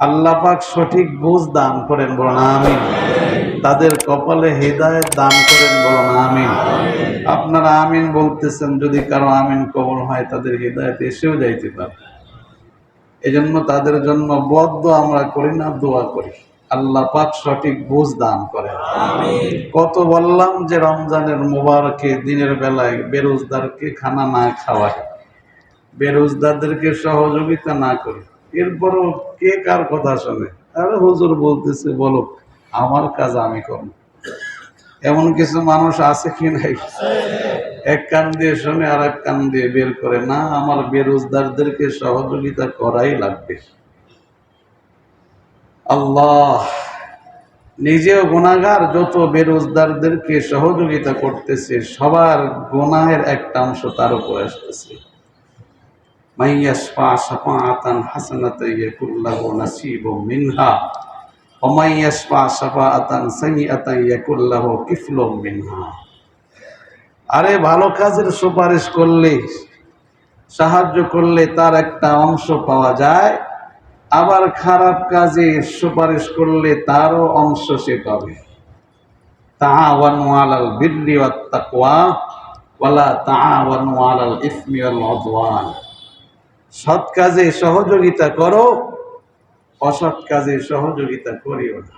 আল্লাহ পাক সঠিক বুঝ দান করেন, বলুন আমিন। তাদের কপালে হৃদায়ত দান করেন, বলুন আমিন। আপনারা আমিন বলতেছেন, যদি কারও আমিন কবল হয়, তাদের হৃদায়ত এসেও যাইতে পারে। এজন্য তাদের জন্য বদ্ধ আমরা করি না, দোয়া করি। আল্লাহ পাক সঠিক বুঝ দান করেন। কত বললাম যে রমজানের মোবারকে দিনের বেলায় বেরোজদারকে খানা না খাওয়ায়। বেরোজদারদেরকে সহযোগিতা না করি। এরপরও কে কার কথা শোনে? আরে হুজুর বলতেছে, বলো, আমার কাজ আমি করব। এমন কিছু মানুষ আছে কি নাই? এক কান দিয়ে শোনে আর এক কান দিয়ে বের করে। না, আমার বেরোজদারদেরকে সহযোগিতা করাই লাগবে। আল্লাহ, নিজেও গুণাগার যত বেরোজদারদেরকে সহযোগিতা করতেছে, সবার গুনাহের একটা অংশ তার উপর আসতেছে। মাইয়াসফা শাফাআতান হাসানাতান ইয়াকুল লাহু নাসীবুম মিনহা, ওয়া মাইয়াসফা শাফাআতান সাইয়্যাতান ইয়াকুল লাহু কিফলুম মিনহা। আরে ভালো কাজের সুপারিশ করলে, সাহায্য করলে তার একটা অংশ পাওয়া যায়, আবার খারাপ কাজে সুপারিশ করলে তারও অংশ সে পাবে। তাআওয়ানু আলাল বিররি ওয়াত তাকওয়া, ওয়ালা ইসমি ওয়াল উদওয়ান। সৎ কাজে সহযোগিতা করো, অসৎ কাজে সহযোগিতা করিও না।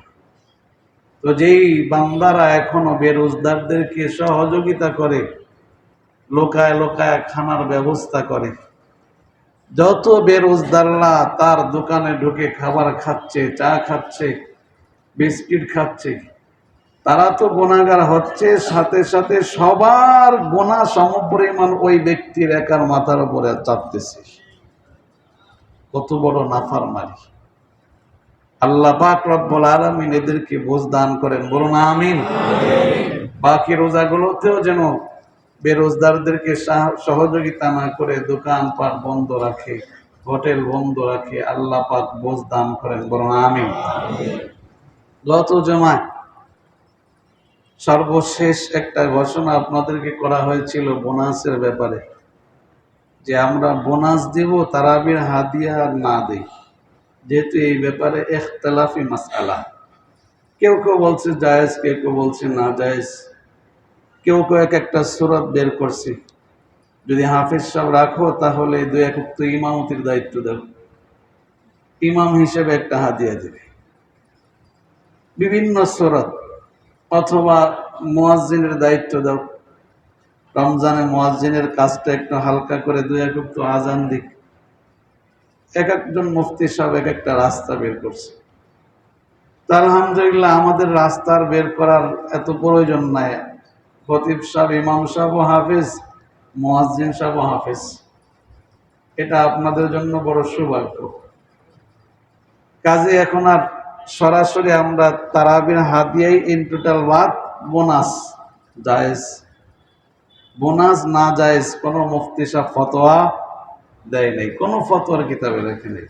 তো যেই বান্দারা এখনও বেরোজগারদেরকে সহযোগিতা করে, লোকায় লোকায় খানার ব্যবস্থা করে, যত বেরোজগাররা তার দোকানে ঢুকে খাবার খাচ্ছে, চা খাচ্ছে, বিস্কিট খাচ্ছে, তারা তো গোনাগার হচ্ছে, সাথে সাথে সবার গোনা সমপরিমাণ ওই ব্যক্তির একার মাথার উপরে চাপতেছে। কত বড় নাফার মারি আল্লাহ পাক রব্বুল আলামিন এদেরকে বোঝ দান করেন। বলুন আমিন। বাকি রোজাগুলোতেও যেন বেরোজগারদেরকে সহযোগিতা না করে দোকান পাট বন্ধ রাখে, হোটেল বন্ধ রাখে, আল্লাহ পাক বোঝ দান করেন। বলুন আমিন। গত জমায়, সর্বশেষ একটা ঘোষণা আপনাদেরকে করা হয়েছিল বোনাসের ব্যাপারে। যে আমরা বোনাস দিব, তারাবির হাদিয়া না দেই। যেহেতু এই ব্যাপারে এখতলাফি মাসালা কেউ কেউ বলছে জায়েজ, কেউ কেউ বলছে না জায়েজ। কেউ কেউ এক একটা সুরত বের করছে। যদি হাফিজ সাহেব রাখো, তাহলে দু এক উক্ত ইমামতির দায়িত্ব দেব। ইমাম হিসেবে একটা হাদিয়া দেবে। বিভিন্ন সুরত অথবা মোয়াজিনের দায়িত্ব দাও। রমজানে মুয়াজ্জিনের কাজটা একটু হালকা করে দুই এক একটু আজান দিক। এক একজন মুফতি সাহেব এক একটা রাস্তা বের করছে। তা আলহামদুলিল্লাহ আমাদের রাস্তার বের করার এত প্রয়োজন নাই। খতিব সাহেব, ইমাম সাহেব হাফিজ, মুয়াজ্জিন সাহেব হাফিজ। এটা আপনাদের জন্য বড় সৌভাগ্য। কাজে এখন আর সরাসরি আমরা তারাবির হাদিয়াই ইন টোটাল বাদ, বোনাস, জায়েজ। বোনাস না জায়েজ, কোনো মুফতি সাহেব ফতোয়া দেয় নাই, কোনো ফতোয়ার কিতাবে লেখে নেই।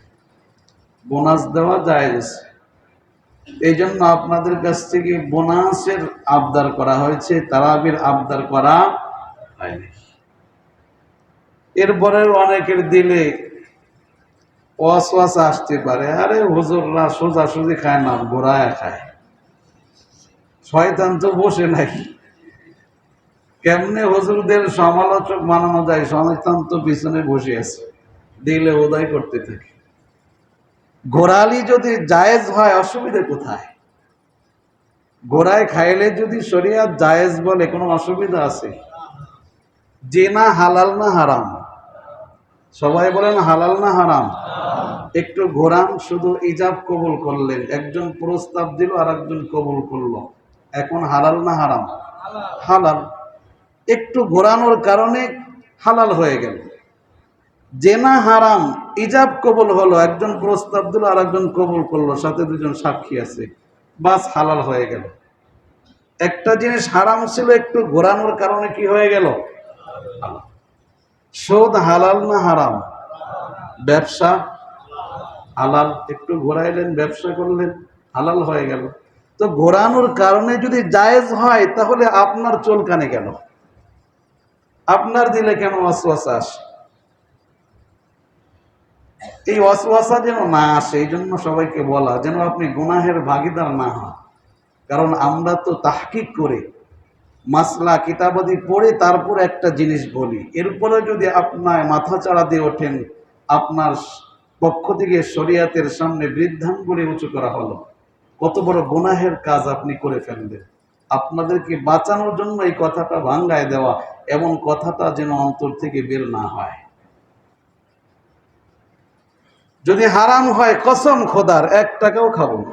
বোনাস দেওয়া জায়েজ। এই জন্য আপনাদের কাছ থেকে বোনাসের আবদার করা হয়েছে, তারাবির আবদার করা হয়নি। এরপরেও অনেকের দিলে ওয়াসওয়াসা আসতে পারে, আরে হুজুররা সোজাসুজি খায় না ঘোরায় খায়। শয়তান তো বসে নাই। কেমনে হুজুরদের সমালোচক বানানো যায়? শয়তান তো পিছনে বসে আছে। দিলে ওদাই করতে থাকে। ঘোরালি যদি জায়েজ হয়, অসুবিধা কোথায়? ঘোড়ায় খাইলে যদি শরিয়াত জায়েজ বলে, কোনো অসুবিধা আছে? যে না হালাল না হারাম? সবাই বলেন, হালাল না হারাম? একটু ঘোরান, শুধু ইজাব কবুল করলেন। একজন প্রস্তাব দিল আর একজন কবুল করল। এখন হালাল না হারাম? হালাল। একটু ঘোরানোর কারণে হালাল হয়ে গেল। জেনা হারাম, ইজাব কবল হলো, একজন প্রস্তাব দিল আর একজন কবুল করল, সাথে দুজন সাক্ষী আছে। বাস হালাল হয়ে গেল। একটা জিনিস হারাম ছিল, একটু ঘোরানোর কারণে কি হয়ে গেল। সুদ হালাল না হারাম? ব্যবসা হালাল। একটু ঘোরাইলেন, ব্যবসা করলেন, হালাল হয়ে গেল। তো ঘোরানোর কারণে যদি জায়েজ হয়, তাহলে আপনার চুলকানে কেন আপনার দিলে কেন ওয়াসওয়াসা আসে? এই অসওয়াসা যেন না আসে এই জন্য সবাইকে বলা যেন আপনি গুনাহের ভাগিদার না হন। কারণ আমরা তো তাহকিক করে মাসলা, কিতাবাদি পড়ে তারপর একটা জিনিস বলি। এরপরে যদি আপনার মাথা চাড়া দিয়ে ওঠেন, আপনার পক্ষ থেকে শরিয়াতের সামনে বৃদ্ধাঙ্গুলি উঁচু করা হলো। কত বড় গুনাহের কাজ আপনি করে ফেলবেন। আপনাদেরকে বাঁচানোর জন্য এই কথাটা ভাঙ্গায় দেওয়া এমন কথাটা যেন অন্তর থেকে বের না হয়। যদি হারাম হয়, কসম খোদার এক টাকাও খাব না।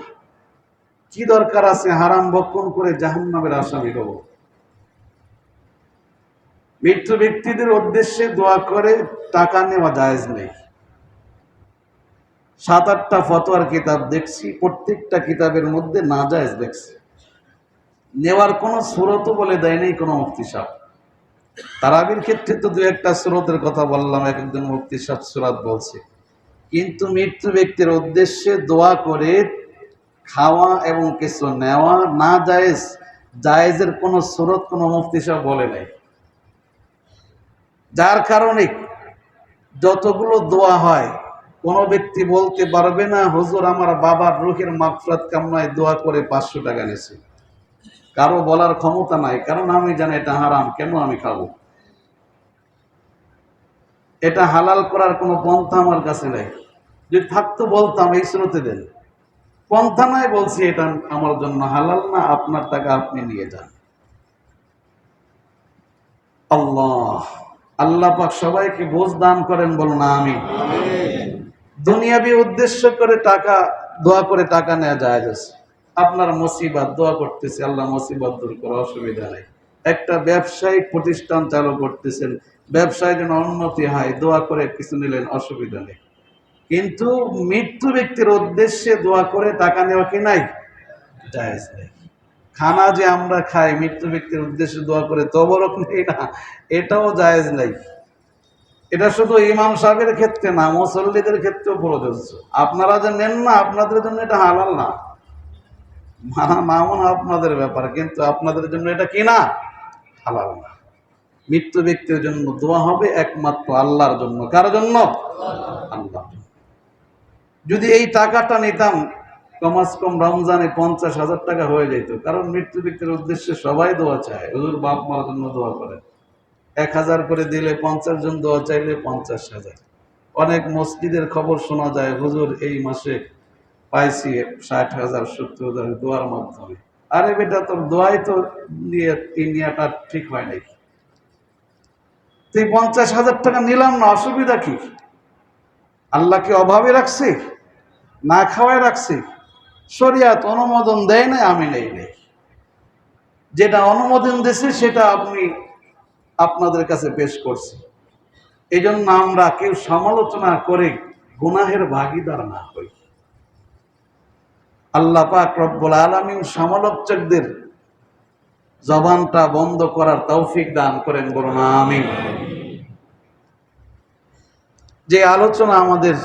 কি দরকার আছে হারাম বক্ষণ করে জাহান্নামের আসামি হব? মৃত্যু ব্যক্তিদের উদ্দেশ্যে দোয়া করে টাকা নেওয়া জায়েজ নেই। সাত আটটা ফতোয়ার কিতাব দেখছি, প্রত্যেকটা কিতাবের মধ্যে না জায়েজ দেখছি। নেওয়ার কোনো সুরতও বলে দেয় নেই কোনো মুক্তি সাহ তারাবির ক্ষেত্রে তো দু একটা সুরতের কথা বললাম, এক একজন মুক্তি সাহ সুরাত বলছে। কিন্তু মৃত্যু ব্যক্তির উদ্দেশ্যে দোয়া করে খাওয়া এবং কিছু নেওয়া না জায়েজ, জায়েজের কোনো সুরত কোনো মুফতি সাহেব বলে নাই। যার কারণে যতগুলো দোয়া হয়, কোনো ব্যক্তি বলতে পারবে না, হুজুর, আমার বাবার রুহের মাফরাত কামনায় দোয়া করে পাঁচশো টাকা নিয়েছে কারও বলার ক্ষমতা নাই। কারণ আমি জানি এটা হারাম কেন আমি খাব? এটা হালাল করার কোনো পন্থা আমার কাছে নেই। যদি থাকতো বলতাম এই স্রোতে দেন। পন্থা নাই বলছি এটা আমার জন্য হালাল না আপনার টাকা আপনি নিয়ে যান। আল্লাহ আল্লাহ পাক সবাইকে বোঝ দান করেন বলুন আমি দুনিয়াবি উদ্দেশ্য করে টাকা দোয়া করে টাকা নেওয়া যায় যাচ্ছে আপনার মুসিবত, দোয়া করতেছে, আল্লাহ মুসিবত দূর করে অসুবিধা নেই। একটা ব্যবসায়িক প্রতিষ্ঠান চালু করতেছেন, ব্যবসায় যেন উন্নতি হয়, দোয়া করে কিছু নিলেন, অসুবিধা নেই। কিন্তু মৃত্যু ব্যক্তির উদ্দেশ্যে দোয়া করে টাকা নেওয়া কি নাই? জায়েজ নেই। খানা যে আমরা খাই, মৃত্যু ব্যক্তির উদ্দেশ্যে দোয়া করে তবরক নেই না, এটাও জায়েজ নাই। এটা শুধু ইমাম সাহেবের ক্ষেত্রে না, মুসল্লিদের ক্ষেত্রেও প্রযোজ্য। আপনারা যে নেন না, আপনাদের জন্য এটা হালাল না। মানা না মানা আপনাদের ব্যাপার, কিন্তু আপনাদের জন্য এটা কি না? হালাল না। মৃত্যু ব্যক্তির জন্য দোয়া হবে একমাত্র আল্লাহর জন্য। কার জন্য? আল্লাহ যদি এই টাকাটা নিতাম কমাস কম রমজানে পঞ্চাশ হাজার টাকা হয়ে যেত। কারণ মৃত্যু ব্যক্তির উদ্দেশ্যে সবাই দোয়া চায়। হুজুর বাপ মার জন্য দোয়া করে এক হাজার করে দিলে পঞ্চাশ জন দোয়া চাইলে পঞ্চাশ হাজার। অনেক মসজিদের খবর শোনা যায়, হুজুর এই মাসে পাইছি ষাট হাজার, সত্তর হাজার দোয়ার মাধ্যমে। আরে বেটা, তোর দোয়াই তো নিয়ে এই নিয়াটা ঠিক হয় নাই। তুই পঞ্চাশ হাজার টাকা নিলাম না, অসুবিধা কি? আল্লাহকে অভাবে রাখছে, না খাওয়ায় রাখছে, শরিয়াত অনুমোদন দেয় না আমি নেই নেই। যেটা অনুমোদন দিছে সেটা আপনি আপনাদের কাছে পেশ করছি। এই জন্য আমরা কেউ সমালোচনা করে গুনাহের ভাগিদার না হই। আল্লাহ পাক রব্বুল আলমিন সমালোচকদের জবানটা বন্ধ করার তৌফিক দান করেন, বলুন আমি যে আলোচনা আমাদের